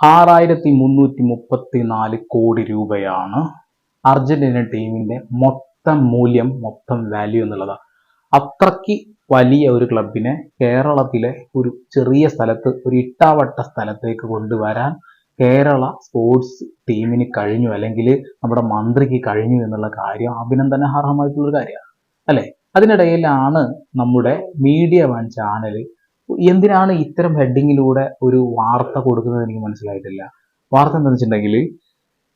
ആറായിരത്തി മുന്നൂറ്റി മുപ്പത്തി നാല് കോടി രൂപയാണ് അർജന്റീന ടീമിന്റെ മൊത്തം മൂല്യം മൊത്തം വാല്യൂ എന്നുള്ളത്. അത്രയ്ക്ക് വലിയ ഒരു ക്ലബിനെ കേരളത്തിലെ ഒരു ചെറിയ സ്ഥലത്ത് ഒരു ഇട്ടാവട്ട സ്ഥലത്തേക്ക് കൊണ്ടുവരാൻ കേരള സ്പോർട്സ് ടീമിന് കഴിഞ്ഞു അല്ലെങ്കിൽ നമ്മുടെ മന്ത്രിക്ക് കഴിഞ്ഞു എന്നുള്ള കാര്യം അഭിനന്ദനാർഹമായിട്ടുള്ള ഒരു കാര്യമാണ്. അല്ലേ? അതിനിടയിലാണ് നമ്മുടെ മീഡിയ വൺ ചാനൽ എന്തിനാണ് ഇത്തരം ഹെഡിങ്ങിലൂടെ ഒരു വാർത്ത കൊടുക്കുന്നത് എനിക്ക് മനസ്സിലായിട്ടില്ല. വാർത്ത എന്താണെന്ന് വെച്ചിട്ടുണ്ടെങ്കിൽ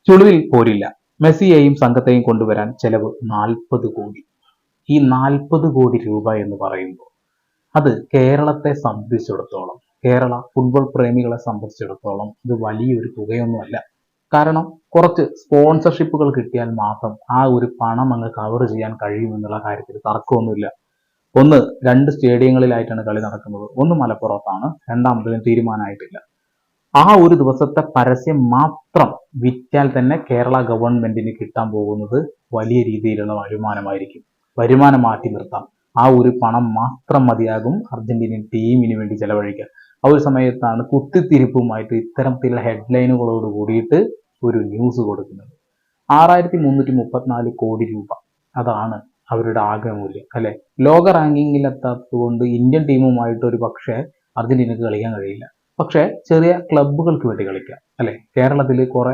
ചുളിവിൽ പോരില്ല. മെസ്സിയെയും സംഘത്തെയും കൊണ്ടുവരാൻ ചെലവ് നാൽപ്പത് കോടി. ഈ നാൽപ്പത് കോടി രൂപ എന്ന് പറയുമ്പോൾ അത് കേരളത്തെ സംബന്ധിച്ചിടത്തോളം കേരള ഫുട്ബോൾ പ്രേമികളെ സംബന്ധിച്ചിടത്തോളം ഇത് വലിയൊരു തുകയൊന്നുമല്ല. കാരണം കുറച്ച് സ്പോൺസർഷിപ്പുകൾ കിട്ടിയാൽ മാത്രം ആ ഒരു പണം അങ്ങ് കവർ ചെയ്യാൻ കഴിയുമെന്നുള്ള കാര്യത്തിൽ തർക്കമൊന്നുമില്ല. ഒന്ന് രണ്ട് സ്റ്റേഡിയങ്ങളിലായിട്ടാണ് കളി നടക്കുന്നത്. ഒന്ന് മലപ്പുറത്താണ്. രണ്ടാമതിന് തീരുമാനമായിട്ടില്ല. ആ ഒരു ദിവസത്തെ പരസ്യം മാത്രം വിറ്റാൽ തന്നെ കേരള ഗവൺമെന്റിന് കിട്ടാൻ പോകുന്നത് വലിയ രീതിയിലുള്ള വരുമാനമായിരിക്കും. വരുമാനം മാറ്റി നിർത്താം. ആ ഒരു പണം മാത്രം മതിയാകും അർജന്റീനിയൻ ടീമിന് വേണ്ടി ചെലവഴിക്കാൻ. ആ ഒരു സമയത്താണ് കുത്തിത്തിരിപ്പുമായിട്ട് ഇത്തരത്തിലുള്ള ഹെഡ്ലൈനുകളോട് കൂടിയിട്ട് ഒരു ന്യൂസ് കൊടുക്കുന്നത്. ആറായിരത്തി മുന്നൂറ്റി മുപ്പത്തിനാല് കോടി രൂപ. അതാണ് അവരുടെ ആകെ മൂല്യം അല്ലെ? ലോക റാങ്കിങ്ങിൽ എത്താത്തതുകൊണ്ട് ഇന്ത്യൻ ടീമുമായിട്ട് ഒരു പക്ഷേ അർജന്റീനക്ക് കളിക്കാൻ കഴിയില്ല. പക്ഷേ ചെറിയ ക്ലബ്ബുകൾക്ക് വേണ്ടി കളിക്കാം അല്ലെ? കേരളത്തിൽ കുറെ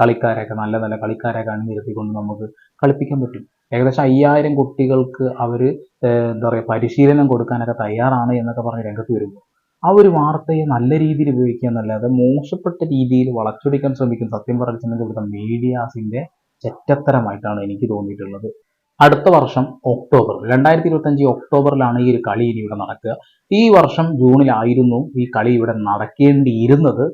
കളിക്കാരെയൊക്കെ നല്ല നല്ല കളിക്കാരെയൊക്കെ അണിനിരത്തിക്കൊണ്ട് നമുക്ക് കളിപ്പിക്കാൻ പറ്റും. ഏകദേശം അയ്യായിരം കുട്ടികൾക്ക് അവർ എന്താ പറയുക പരിശീലനം കൊടുക്കാനൊക്കെ തയ്യാറാണ് എന്നൊക്കെ പറഞ്ഞ് രംഗത്ത് വരുമ്പോൾ ആ ഒരു വാർത്തയെ നല്ല രീതിയിൽ ഉപയോഗിക്കുക എന്നല്ലാതെ മോശപ്പെട്ട രീതിയിൽ വളച്ചൊടിക്കാൻ ശ്രമിക്കുന്ന സത്യം പറഞ്ഞിട്ടുണ്ടെങ്കിൽ ഇവിടുത്തെ മീഡിയാസിന്റെ ചെറ്റത്തരമായിട്ടാണ് എനിക്ക് തോന്നിയിട്ടുള്ളത്. അടുത്ത വർഷം ഒക്ടോബർ രണ്ടായിരത്തി ഇരുപത്തഞ്ച് ഒക്ടോബറിലാണ് ഈ ഒരു കളി ഇനി ഇവിടെ നടക്കുക. ഈ വർഷം ജൂണിലായിരുന്നു ഈ കളി ഇവിടെ നടക്കേണ്ടിയിരുന്നത്.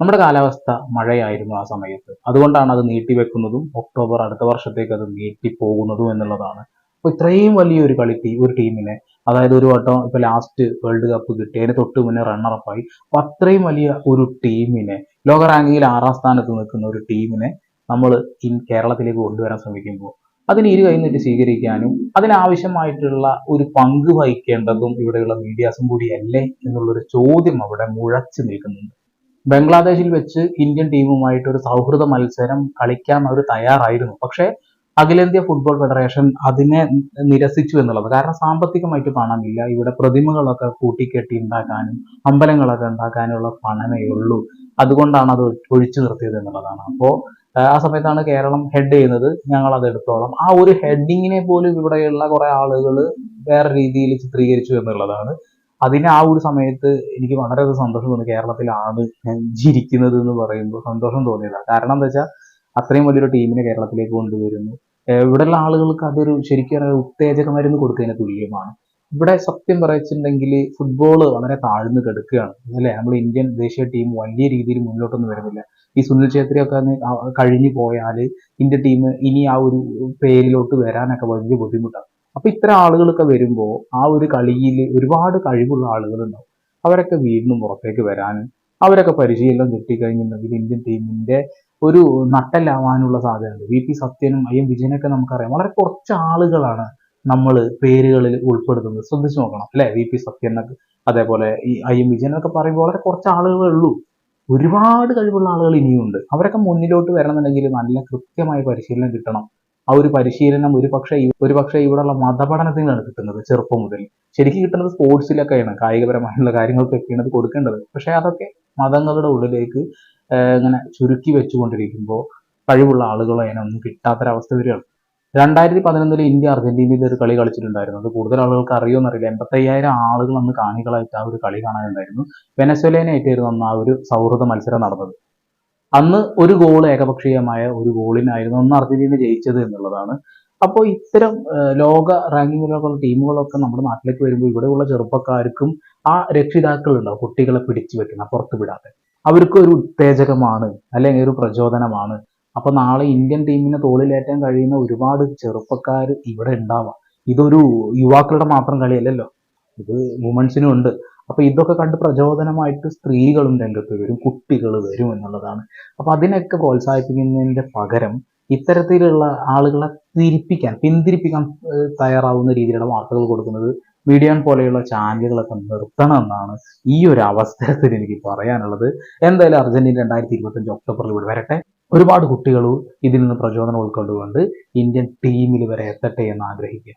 നമ്മുടെ കാലാവസ്ഥ മഴയായിരുന്നു ആ സമയത്ത്. അതുകൊണ്ടാണ് അത് നീട്ടിവെക്കുന്നതും ഒക്ടോബർ അടുത്ത വർഷത്തേക്ക് അത് നീട്ടിപ്പോകുന്നതും എന്നുള്ളതാണ്. അപ്പോൾ ഇത്രയും വലിയൊരു കളി ഒരു ടീമിനെ അതായത് ഒരു വട്ടം ഇപ്പൊ ലാസ്റ്റ് വേൾഡ് കപ്പ് കിട്ടി അതിന് തൊട്ട് മുന്നേ റണ്ണറപ്പായി അപ്പൊ അത്രയും വലിയ ഒരു ടീമിനെ ലോക റാങ്കിങ്ങിൽ ആറാം സ്ഥാനത്ത് നിൽക്കുന്ന ഒരു ടീമിനെ നമ്മൾ ഇൻ കേരളത്തിലേക്ക് കൊണ്ടുവരാൻ ശ്രമിക്കുമ്പോൾ അതിന് ഇരു കൈ നീട്ടി സ്വീകരിക്കാനും അതിനാവശ്യമായിട്ടുള്ള ഒരു പങ്ക് വഹിക്കേണ്ടതും ഇവിടെയുള്ള മീഡിയാസും കൂടിയല്ലേ എന്നുള്ളൊരു ചോദ്യം അവിടെ മുഴച്ചു നിൽക്കുന്നുണ്ട്. ബംഗ്ലാദേശിൽ വെച്ച് ഇന്ത്യൻ ടീമുമായിട്ട് ഒരു സൗഹൃദ മത്സരം കളിക്കാൻ അവർ തയ്യാറായിരുന്നു. പക്ഷേ അഖിലേന്ത്യാ ഫുട്ബോൾ ഫെഡറേഷൻ അതിനെ നിരസിച്ചു എന്നുള്ളത് കാരണം സാമ്പത്തികമായിട്ട് പണമില്ല. ഇവിടെ പ്രതിമകളൊക്കെ കൂട്ടിക്കെട്ടി ഉണ്ടാക്കാനും അമ്പലങ്ങളൊക്കെ ഉണ്ടാക്കാനുള്ള പണമേ ഉള്ളൂ. അതുകൊണ്ടാണ് അത് ഒഴിച്ചു നിർത്തിയത് എന്നുള്ളതാണ്. അപ്പോൾ ആ സമയത്താണ് കേരളം ഹെഡ് ചെയ്യുന്നത്. ഞങ്ങൾ അത് എടുത്തോളാം. ആ ഒരു ഹെഡിങ്ങിനെ പോലും ഇവിടെയുള്ള കുറെ ആളുകൾ വേറെ രീതിയിൽ ചിത്രീകരിച്ചു എന്നുള്ളതാണ്. അതിന് ആ ഒരു സമയത്ത് എനിക്ക് വളരെ സന്തോഷം തോന്നി. കേരളത്തിലാണ് ഞാൻ ജീവിക്കുന്നത് എന്ന് പറയുമ്പോൾ സന്തോഷം തോന്നിയതാണ് കാരണം എന്താ വെച്ചാൽ അത്രയും വലിയൊരു ടീമിനെ കേരളത്തിലേക്ക് കൊണ്ടുവരുന്നു. ഇവിടെയുള്ള ആളുകൾക്ക് അതൊരു ശരിക്കും ഉത്തേജക മരുന്ന് കൊടുക്കുന്നതിന് തുല്യമാണ്. ഇവിടെ സത്യം പറയിച്ചിട്ടുണ്ടെങ്കിൽ ഫുട്ബോൾ വളരെ താഴ്ന്നു കിടക്കുകയാണ്. അല്ലേ? നമ്മൾ ഇന്ത്യൻ ദേശീയ ടീം വലിയ രീതിയിൽ മുന്നോട്ടൊന്നും വരുന്നില്ല. ഈ സുനിൽ ഛേത്രിയൊക്കെ കഴിഞ്ഞു പോയാൽ ഇന്ത്യ ടീം ഇനി ആ ഒരു പേരിലോട്ട് വരാനൊക്കെ വലിയ ബുദ്ധിമുട്ടാണ്. അപ്പൊ ഇത്ര ആളുകളൊക്കെ വരുമ്പോൾ ആ ഒരു കളിയിൽ ഒരുപാട് കഴിവുള്ള ആളുകളുണ്ടാവും. അവരൊക്കെ വീണ്ടും പുറത്തേക്ക് വരാനും അവരൊക്കെ പരിശീലനം കിട്ടിക്കഴിഞ്ഞിട്ടുണ്ടെങ്കിൽ ഇന്ത്യൻ ടീമിന്റെ ഒരു നട്ടലാവാനുള്ള സാധ്യതയുണ്ട്. വി പി സത്യനും ഐ എം വിജയനൊക്കെ നമുക്കറിയാം. വളരെ കുറച്ച് ആളുകളാണ് നമ്മൾ പേരുകളിൽ ഉൾപ്പെടുത്തുന്നത്. ശ്രദ്ധിച്ചു നോക്കണം അല്ലെ? വി പി സത്യനൊക്കെ അതേപോലെ ഈ ഐ എം വിജയനൊക്കെ പറയുമ്പോൾ വളരെ കുറച്ച് ആളുകളേ ഉള്ളൂ. ഒരുപാട് കഴിവുള്ള ആളുകൾ ഇനിയുണ്ട് അവരൊക്കെ മുന്നിലോട്ട് വരണമെന്നുണ്ടെങ്കിൽ നല്ല കൃത്യമായ പരിശീലനം കിട്ടണം. ആ ഒരു പരിശീലനം ഒരു പക്ഷേ ഒരു പക്ഷേ ഇവിടെയുള്ള മതപഠനത്തിനാണ് കിട്ടുന്നത് ചെറുപ്പം മുതൽ. ശരിക്കും കിട്ടുന്നത് സ്പോർട്സിലൊക്കെയാണ് കായികപരമായിട്ടുള്ള കാര്യങ്ങൾക്കൊക്കെയാണ് അത് കൊടുക്കേണ്ടത്. പക്ഷേ അതൊക്കെ മതങ്ങളുടെ ഉള്ളിലേക്ക് ഇങ്ങനെ ചുരുക്കി വെച്ചുകൊണ്ടിരിക്കുമ്പോൾ കഴിവുള്ള ആളുകളെ അതിനൊന്നും കിട്ടാത്തൊരവസ്ഥ വരികയാണ്. രണ്ടായിരത്തി പതിനൊന്നിൽ ഇന്ത്യ അർജന്റീനയിൽ ഒരു കളി കളിച്ചിട്ടുണ്ടായിരുന്നു. അത് കൂടുതൽ ആളുകൾക്ക് അറിയുമെന്നറിയില്ല. എൺപത്തയ്യായിരം ആളുകൾ അന്ന് കാണികളായിട്ട് ആ ഒരു കളി കാണാനുണ്ടായിരുന്നു. വെനസ്വലേനായിട്ടായിരുന്നു അന്ന് ആ ഒരു സൗഹൃദ മത്സരം നടന്നത്. അന്ന് ഒരു ഗോൾ ഏകപക്ഷീയമായ ഒരു ഗോളിനായിരുന്നു അന്ന് അർജന്റീന ജയിച്ചത് എന്നുള്ളതാണ്. അപ്പോൾ ഇത്തരം ലോക റാങ്കിങ്ങിലുള്ള ടീമുകളൊക്കെ നമ്മുടെ നാട്ടിലേക്ക് വരുമ്പോൾ ഇവിടെയുള്ള ചെറുപ്പക്കാർക്കും ആ രക്ഷിതാക്കളുണ്ടാവും കുട്ടികളെ പിടിച്ചു വെക്കുന്ന പുറത്തു വിടാതെ? ഉത്തേജകമാണ് അല്ലെങ്കിൽ ഒരു പ്രചോദനമാണ് അപ്പൊ നാളെ ഇന്ത്യൻ ടീമിന് തോളിലേറ്റാൻ കഴിയുന്ന ഒരുപാട് ചെറുപ്പക്കാർ ഇവിടെ ഉണ്ടാവാം. ഇതൊരു യുവാക്കളുടെ മാത്രം കളിയല്ലല്ലോ. ഇത് വുമൻസിനും ഉണ്ട്. അപ്പൊ ഇതൊക്കെ കണ്ട് പ്രചോദനമായിട്ട് സ്ത്രീകളും രംഗത്ത് വരും കുട്ടികൾ വരും എന്നുള്ളതാണ്. അപ്പൊ അതിനൊക്കെ പ്രോത്സാഹിപ്പിക്കുന്നതിന്റെ പകരം ഇത്തരത്തിലുള്ള ആളുകളെ തിരിപ്പിക്കാൻ പിന്തിരിപ്പിക്കാൻ തയ്യാറാവുന്ന രീതിയിലുള്ള വാർത്തകൾ കൊടുക്കുന്നത് മീഡിയൻ പോലെയുള്ള ചാനലുകളൊക്കെ നിർത്തണം എന്നാണ് ഈ ഒരു അവസരത്തിൽ എനിക്ക് പറയാനുള്ളത്. എന്തായാലും അർജന്റീന രണ്ടായിരത്തി ഇരുപത്തഞ്ച് ഒക്ടോബറിൽ ഇവിടെ വരട്ടെ. ഒരുപാട് കുട്ടികൾ ഇതിൽ നിന്ന് പ്രചോദനം ഉൾക്കൊണ്ടുകൊണ്ട് ഇന്ത്യൻ ടീമിൽ വരെ എത്തട്ടെ എന്ന് ആഗ്രഹിക്കുക